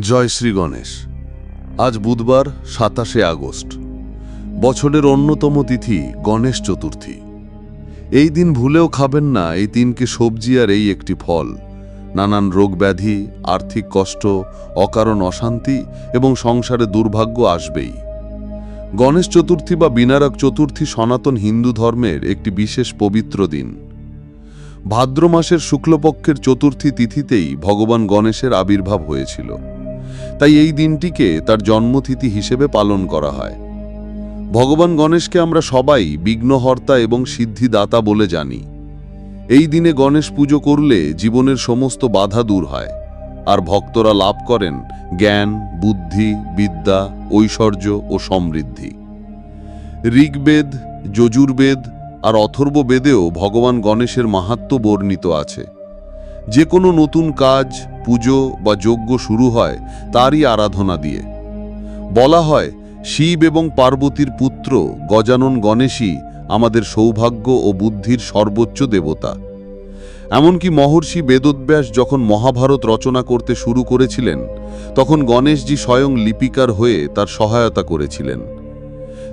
জয় শ্রী গণেশ। আজ বুধবার সাতাশে আগস্ট। বছরের অন্যতম তিথি গণেশ চতুর্থী। এই দিন ভুলেও খাবেন না এই তিনকে সবজি আর এই একটি ফল। নানান রোগ ব্যাধি, আর্থিক কষ্ট, অকারণ অশান্তি এবং সংসারে দুর্ভাগ্য আসবেই। গণেশ চতুর্থী বা বিনারক চতুর্থী সনাতন হিন্দু ধর্মের একটি বিশেষ পবিত্র দিন। ভাদ্র মাসের শুক্লপক্ষের চতুর্থী তিথিতেই ভগবান গণেশের আবির্ভাব হয়েছিল। তাই এই দিনটিকে তার জন্মতিথি হিসেবে পালন করা হয়। ভগবান গণেশকে আমরা সবাই বিঘ্নহর্তা এবং সিদ্ধিদাতা বলে জানি। এই দিনে গণেশ পুজো করলে জীবনের সমস্ত বাধা দূর হয় আর ভক্তরা লাভ করেন জ্ঞান, বুদ্ধি, বিদ্যা, ঐশ্বর্য ও সমৃদ্ধি। ঋগ্বেদ, যজুর্বেদ আর অথর্ব বেদেও ভগবান গণেশের মাহাত্ম্য বর্ণিত আছে। যে কোনো নতুন কাজ, পুজো বা যজ্ঞ শুরু হয় তারই আরাধনা দিয়ে। বলা হয়, শিব এবং পার্বতীর পুত্র গজানন গণেশই আমাদের সৌভাগ্য ও বুদ্ধির সর্বোচ্চ দেবতা। এমনকি মহর্ষি বেদোদ্ব্যাস যখন মহাভারত রচনা করতে শুরু করেছিলেন, তখন গণেশজি স্বয়ং লিপিকার হয়ে তার সহায়তা করেছিলেন।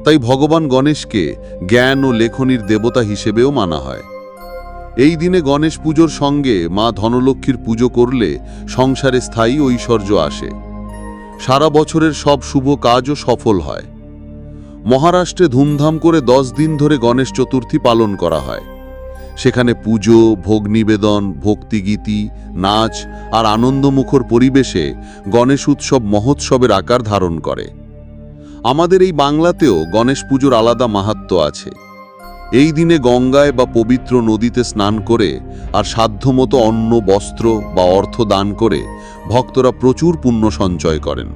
তাই ভগবান গণেশকে জ্ঞান ও লেখনীর দেবতা হিসেবেও মানা হয়। এই দিনে গণেশ পুজোর সঙ্গে মা ধনলক্ষ্মীর পুজো করলে সংসারে স্থায়ী ঐশ্বর্য আসে। সারা বছরের সব শুভ কাজও সফল হয়। মহারাষ্ট্রে ধুমধাম করে দশ দিন ধরে গণেশ চতুর্থী পালন করা হয়। সেখানে পুজো, ভোগ নিবেদন, ভক্তিগীতি, নাচ আর আনন্দমুখর পরিবেশে গণেশ উৎসব মহোৎসবের আকার ধারণ করে। আমাদের এই বাংলাতেও গণেশ পুজোর আলাদা মাহাত্ম্য আছে। এই দিনে গঙ্গায় বা পবিত্র নদীতে স্নান করে আর সাধ্যমতো অন্ন, বস্ত্র বা অর্থ দান করে ভক্তরা প্রচুর পুণ্য সঞ্চয় করেন।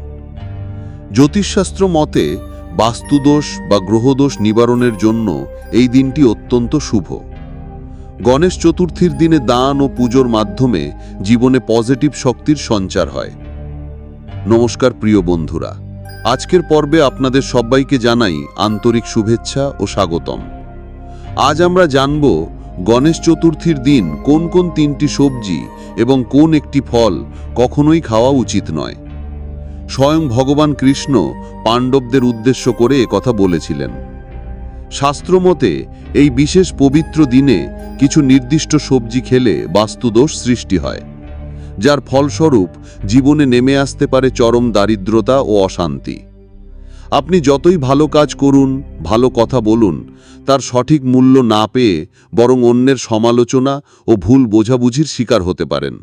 জ্যোতিষশাস্ত্র মতে বাস্তুদোষ বা গ্রহদোষ নিবারণের জন্য এই দিনটি অত্যন্ত শুভ। গণেশ চতুর্থীর দিনে দান ও পুজোর মাধ্যমে জীবনে পজিটিভ শক্তির সঞ্চার হয়। নমস্কার প্রিয় বন্ধুরা। আজকের পর্বে আপনাদের সবাইকে জানাই আন্তরিক শুভেচ্ছা ও স্বাগতম। আজ আমরা জানব গণেশ চতুর্থীর দিন কোন কোন তিনটি সবজি এবং কোন একটি ফল কখনোই খাওয়া উচিত নয়। স্বয়ং ভগবান কৃষ্ণ পাণ্ডবদের উদ্দেশ্য করে কথা বলেছিলেন। শাস্ত্রমতে এই বিশেষ পবিত্র দিনে কিছু নির্দিষ্ট সবজি খেলে বাস্তুদোষ সৃষ্টি হয়। যার ফলস্বরূপ জীবনে নেমে আসতে পারে চরম দারিদ্রতা ও অশান্তি। আপনি যতই ভালো কাজ করুন, ভালো কথা বলুন, তার সঠিক মূল্য না পেয়ে বরং অন্যের সমালোচনা ও ভুল বোঝাবুঝির শিকার হতে পারেন।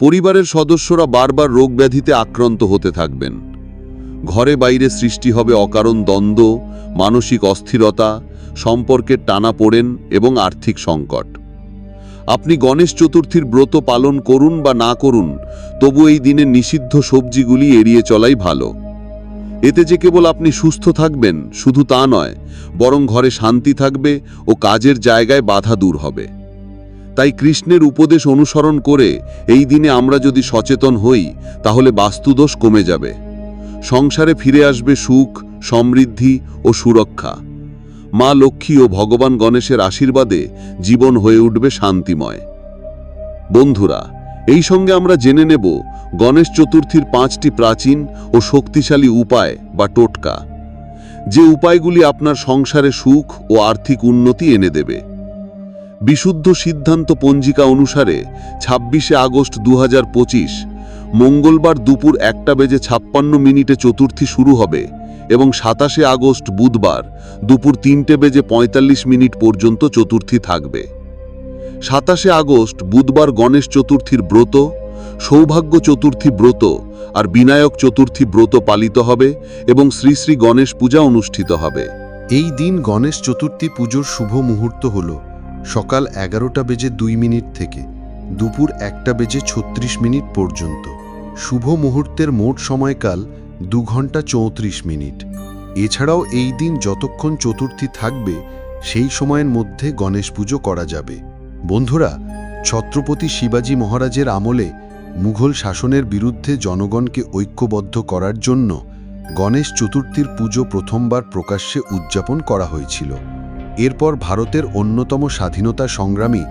পরিবারের সদস্যরা বারবার রোগ ব্যাধিতে আক্রান্ত হতে থাকবেন। ঘরে বাইরে সৃষ্টি হবে অকারণ দ্বন্দ্ব, মানসিক অস্থিরতা, সম্পর্কের টানা পড়েন এবং আর্থিক সংকট। আপনি গণেশ চতুর্থীর ব্রত পালন করুন বা না করুন, তবু এই দিনে নিষিদ্ধ সবজিগুলি এড়িয়ে চলাই ভালো। এতে যে কেবল আপনি সুস্থ থাকবেন, শুধু তা নয়, বরং ঘরে শান্তি থাকবে ও কাজের জায়গায় বাধা দূর হবে। তাই কৃষ্ণের উপদেশ অনুসরণ করে এই দিনে আমরা যদি সচেতন হই, তাহলে বাস্তুদোষ কমে যাবে। সংসারে ফিরে আসবে সুখ, সমৃদ্ধি ও সুরক্ষা। মা লক্ষ্মী ও ভগবান গণেশের আশীর্বাদে জীবন হয়ে উঠবে শান্তিময়। বন্ধুরা, এই সঙ্গে আমরা জেনে নেব গণেশ চতুর্থীর পাঁচটি প্রাচীন ও শক্তিশালী উপায় বা টোটকা। যে উপায়গুলি আপনার সংসারে সুখ ও আর্থিক উন্নতি এনে দেবে। বিশুদ্ধ সিদ্ধান্ত পঞ্জিকা অনুসারে ছাব্বিশে আগস্ট দু হাজার পঁচিশ, মঙ্গলবার দুপুর একটা বেজে ছাপ্পান্ন মিনিটে চতুর্থী শুরু হবে। এবং সাতাশে আগস্ট বুধবার দুপুর তিনটে বেজে পঁয়তাল্লিশ মিনিট পর্যন্ত চতুর্থী থাকবে। সাতাশে আগস্ট বুধবার গণেশ চতুর্থীর ব্রত, সৌভাগ্য চতুর্থী ব্রত আর বিনায়ক চতুর্থী ব্রত পালিত হবে এবং শ্রী শ্রী গণেশ পূজা অনুষ্ঠিত হবে। এই দিন গণেশ চতুর্থী পুজোর শুভ মুহূর্ত হল সকাল এগারোটা বেজে দুই মিনিট থেকে দুপুর একটা বেজে ছত্রিশ মিনিট পর্যন্ত। শুভ মুহূর্তের মোট সময়কাল দু ঘণ্টা চৌত্রিশ মিনিট। এছাড়াও এই দিন যতক্ষণ চতুর্থী থাকবে, সেই সময়ের মধ্যে গণেশ পুজো করা যাবে। বন্ধুরা, ছত্রপতি শিবাজী মহারাজের আমলে মুঘল শাসনের বিরুদ্ধে জনগণকে ঐক্যবদ্ধ করার জন্য গণেশ চতুর্থীর পুজো প্রথমবার প্রকাশ্যে উদযাপন করা হয়েছিল। এরপর ভারতের অন্যতম স্বাধীনতা সংগ্রামী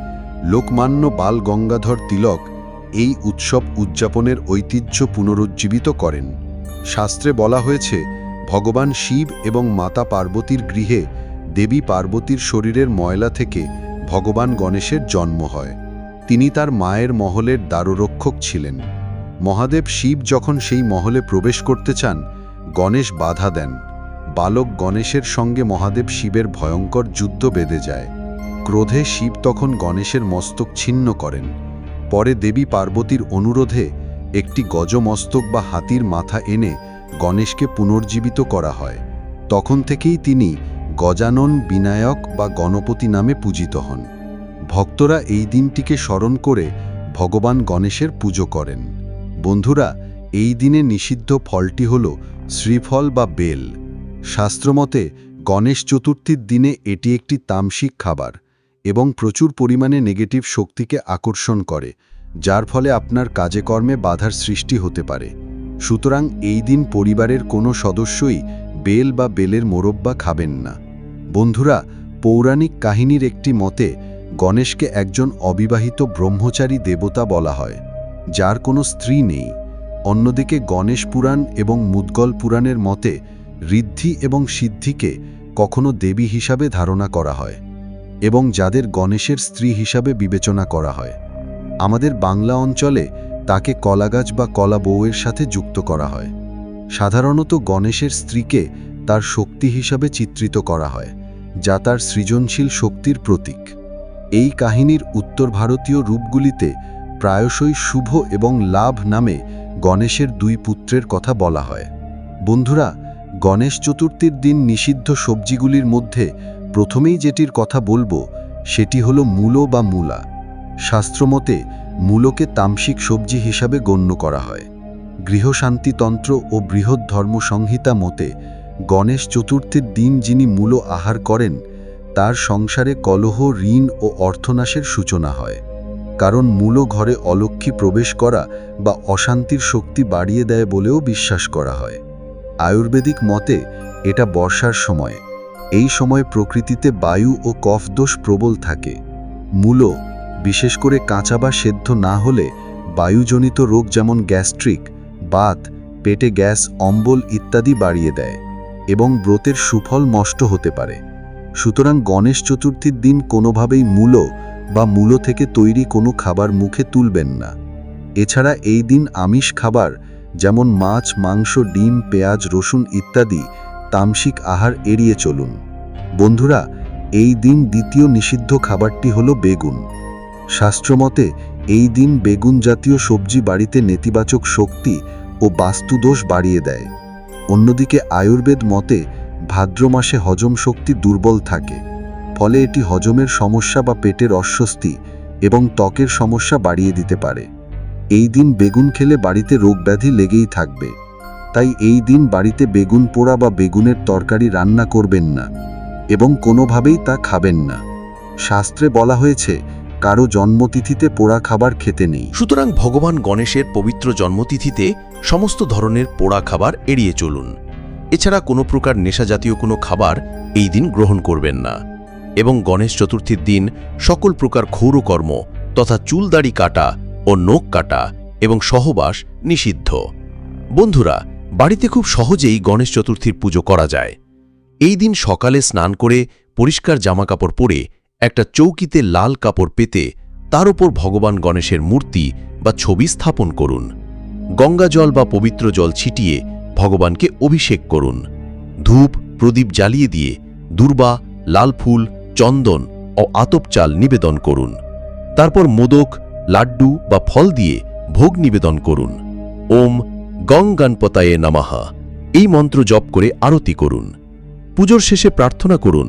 লোকমান্য বাল গঙ্গাধর তিলক এই উৎসব উদযাপনের ঐতিহ্য পুনরুজ্জীবিত করেন। শাস্ত্রে বলা হয়েছে, ভগবান শিব এবং মাতা পার্বতীর গৃহে দেবী পার্বতীর শরীরের ময়লা থেকে ভগবান গণেশের জন্ম হয়। তিনি তার মায়ের মহলের দ্বাররক্ষক ছিলেন। মহাদেব শিব যখন সেই মহলে প্রবেশ করতে চান, গণেশ বাধা দেন। বালক গণেশের সঙ্গে মহাদেব শিবের ভয়ঙ্কর যুদ্ধ বেঁধে যায়। ক্রোধে শিব তখন গণেশের মস্তক ছিন্ন করেন। পরে দেবী পার্বতীর অনুরোধে একটি গজমস্তক বা হাতির মাথা এনে গণেশকে পুনর্জীবিত করা হয়। তখন থেকেই তিনি গজানন বিনায়ক বা গণপতি নামে পূজিত হন। ভক্তরা এই দিনটিকে স্মরণ করে ভগবান গণেশের পুজো করেন। বন্ধুরা, এই দিনে নিষিদ্ধ ফলটি হল শ্রীফল বা বেল। শাস্ত্রমতে, গণেশ চতুর্থীর দিনে এটি একটি তামসিক খাবার এবং প্রচুর পরিমাণে নেগেটিভ শক্তিকে আকর্ষণ করে। যার ফলে আপনার কাজে কর্মে বাধার সৃষ্টি হতে পারে। সুতরাং এই দিন পরিবারের কোনো সদস্যই বেল বা বেলের মোরব্বা খাবেন না। বন্ধুরা, পৌরাণিক কাহিনীর একটি মতে, গণেশকে একজন অবিবাহিত ব্রহ্মচারী দেবতা বলা হয়, যার কোনো স্ত্রী নেই। অন্যদিকে গণেশ পুরাণ এবং মুদ্গল পুরাণের মতে, ঋদ্ধি এবং সিদ্ধিকে কখনো দেবী হিসাবে ধারণা করা হয় এবং যাদের গণেশের স্ত্রী হিসাবে বিবেচনা করা হয়। আমাদের বাংলা অঞ্চলে তাকে কলাগাছ বা কলা বউয়ের সাথে যুক্ত করা হয়। সাধারণত গণেশের স্ত্রীকে তার শক্তি হিসাবে চিত্রিত করা হয়, যা তার সৃজনশীল শক্তির প্রতীক। এই কাহিনীর উত্তর ভারতীয় রূপগুলিতে প্রায়শই শুভ এবং লাভ নামে গণেশের দুই পুত্রের কথা বলা হয়। বন্ধুরা, গণেশ চতুর্থীর দিন নিষিদ্ধ সবজিগুলির মধ্যে প্রথমেই যেটির কথা বলব, সেটি হলো মূলো বা মূলা। শাস্ত্রমতে, মূলকে তামসিক সবজি হিসাবে গণ্য করা হয়। গৃহশান্তিতন্ত্র ও বৃহৎ ধর্ম সংহিতা মতে, গণেশ চতুর্থীর দিন যিনি মূল আহার করেন, তার সংসারে কলহ, ঋণ ও অর্থনাশের সূচনা হয়। কারণ মূল ঘরে অলক্ষী প্রবেশ করা বা অশান্তির শক্তি বাড়িয়ে দেয় বলেও বিশ্বাস করা হয়। আয়ুর্বেদিক মতে, এটা বর্ষার সময়। এই সময় প্রকৃতিতে বায়ু ও কফ দোষ প্রবল থাকে। মূলো বিশেষ করে কাঁচা বা সেদ্ধ না হলে বায়ুজনিত রোগ যেমন গ্যাস্ট্রিক, বাত, পেটে গ্যাস, অম্বল ইত্যাদি বাড়িয়ে দেয় এবং ব্রতের সুফল নষ্ট হতে পারে। সুতরাং গণেশ চতুর্থীর দিন কোনোভাবেই মূলো বা মূলো থেকে তৈরি কোনো খাবার মুখে তুলবেন না। এছাড়া এই দিন আমিষ খাবার যেমন মাছ, মাংস, ডিম, পেঁয়াজ, রসুন ইত্যাদি তামসিক আহার এড়িয়ে চলুন। বন্ধুরা, এই দিন দ্বিতীয় নিষিদ্ধ খাবারটি হল বেগুন। শাস্ত্রমতে, এই দিন বেগুন জাতীয় সবজি বাড়িতে নেতিবাচক শক্তি ও বাস্তুদোষ বাড়িয়ে দেয়। অন্যদিকে আয়ুর্বেদ মতে, ভাদ্র মাসে হজম শক্তি দুর্বল থাকে, ফলে এটি হজমের সমস্যা বা পেটের অস্বস্তি এবং ত্বকের সমস্যা বাড়িয়ে দিতে পারে। এই দিন বেগুন খেলে বাড়িতে রোগব্যাধি লেগেই থাকবে। তাই এই দিন বাড়িতে বেগুন পোড়া বা বেগুনের তরকারি রান্না করবেন না এবং কোনোভাবেই তা খাবেন না। শাস্ত্রে বলা হয়েছে কারও জন্মতিথিতে পোড়া খাবার খেতে নেই। সুতরাং ভগবান গণেশের পবিত্র জন্মতিথিতে সমস্ত ধরনের পোড়া খাবার এড়িয়ে চলুন। এছাড়া কোনো প্রকার নেশাজাতীয় কোনো খাবার এই দিন গ্রহণ করবেন না। এবং গণেশ চতুর্থীর দিন সকল প্রকার ক্ষৌরকর্ম তথা চুলদাড়ি কাটা ও নখ কাটা এবং সহবাস নিষিদ্ধ। বন্ধুরা, বাড়িতে খুব সহজেই গণেশ চতুর্থীর পুজো করা যায়। এই দিন সকালে স্নান করে পরিষ্কার জামাকাপড় পরে একটা চৌকিতে লাল কাপড় পেতে তার উপর ভগবান গণেশের মূর্তি বা ছবি স্থাপন করুন। গঙ্গা জল বা পবিত্র জল ছিটিয়ে ভগবানকে অভিষেক করুন। ধূপ, প্রদীপ জ্বালিয়ে দিয়ে দুর্বা, লাল ফুল, চন্দন ও আতপ চাল নিবেদন করুন। তারপর মোদক, লাড্ডু বা ফল দিয়ে ভোগ নিবেদন করুন। ওম গং গণপতায়ে নামাহা এই মন্ত্র জপ করে আরতি করুন। পুজোর শেষে প্রার্থনা করুন,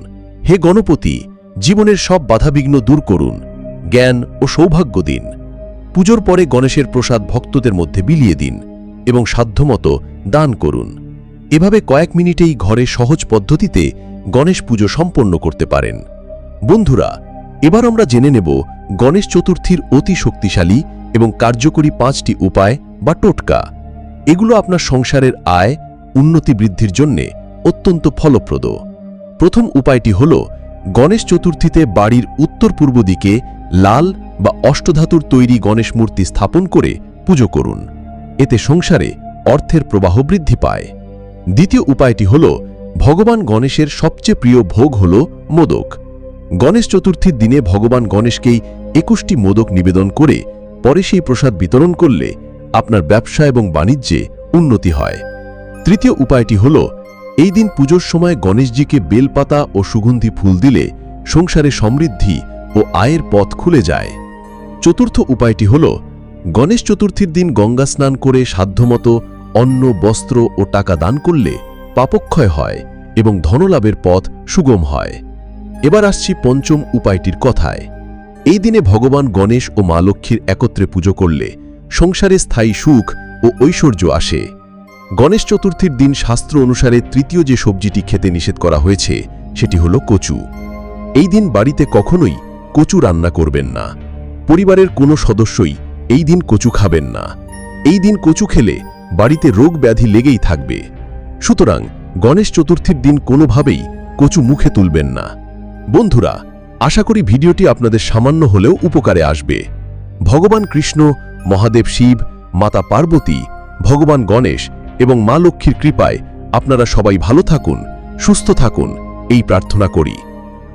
হে গণপতি জীবনের সব বাধাবিঘ্ন দূর করুন, জ্ঞান ও সৌভাগ্য দিন। পুজোর পরে গণেশের প্রসাদ ভক্তদের মধ্যে বিলিয়ে দিন এবং সাধ্যমতো দান করুন। এভাবে কয়েক মিনিটেই ঘরে সহজ পদ্ধতিতে গণেশ পুজো সম্পন্ন করতে পারেন। বন্ধুরা, এবার আমরা জেনে নেব গণেশ চতুর্থীর অতি শক্তিশালী এবং কার্যকরী পাঁচটি উপায় বা টোটকা। এগুলো আপনার সংসারের আয়, উন্নতি বৃদ্ধির জন্যে অত্যন্ত ফলপ্রদ। প্রথম উপায়টি হল গণেশ চতুর্থীতে বাড়ির উত্তর পূর্ব দিকে লাল বা অষ্টধাতুর তৈরি গণেশ মূর্তি স্থাপন করে পুজো করুন। এতে সংসারে অর্থের প্রবাহ বৃদ্ধি পায়। দ্বিতীয় উপায়টি হল, ভগবান গণেশের সবচেয়ে প্রিয় ভোগ হল মোদক। গণেশ চতুর্থীর দিনে ভগবান গণেশকেই একুশটি মোদক নিবেদন করে পরে সেই প্রসাদ বিতরণ করলে আপনার ব্যবসা এবং বাণিজ্যে উন্নতি হয়। তৃতীয় উপায়টি হল এই দিন পুজোর সময় গণেশজিকে বেলপাতা ও সুগন্ধি ফুল দিলে সংসারে সমৃদ্ধি ও আয়ের পথ খুলে যায়। চতুর্থ উপায়টি হল, গণেশ চতুর্থীর দিন গঙ্গা স্নান করে সাধ্যমতো অন্ন, বস্ত্র ও টাকা দান করলে পাপক্ষয় হয় এবং ধনলাভের পথ সুগম হয়। এবার আসছি পঞ্চম উপায়টির কথায়। এই দিনে ভগবান গণেশ ও মা লক্ষ্মীর একত্রে পুজো করলে সংসারে স্থায়ী সুখ ও ঐশ্বর্য আসে। গণেশ চতুর্থীর দিন শাস্ত্র অনুসারে তৃতীয় যে সবজিটি খেতে নিষেধ করা হয়েছে, সেটি হল কচু। এই দিন বাড়িতে কখনোই কচু রান্না করবেন না। পরিবারের কোনো সদস্যই এই দিন কচু খাবেন না। এই দিন কচু খেলে বাড়িতে রোগ ব্যাধি লেগেই থাকবে। সুতরাং গণেশ চতুর্থীর দিন কোনোভাবেই কচু মুখে তুলবেন না। বন্ধুরা, আশা করি ভিডিওটি আপনাদের সামান্য হলেও উপকারে আসবে। ভগবান কৃষ্ণ, মহাদেব শিব, মাতা পার্বতী, ভগবান গণেশ এবং মা লক্ষ্মীর কৃপায় আপনারা সবাই ভালো থাকুন, সুস্থ থাকুন, এই প্রার্থনা করি।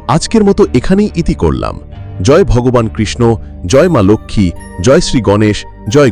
আজকের মতো এখানেই ইতি করলাম। জয় ভগবান কৃষ্ণ, জয় মা লক্ষ্মী, জয় শ্রী গণেশ, জয়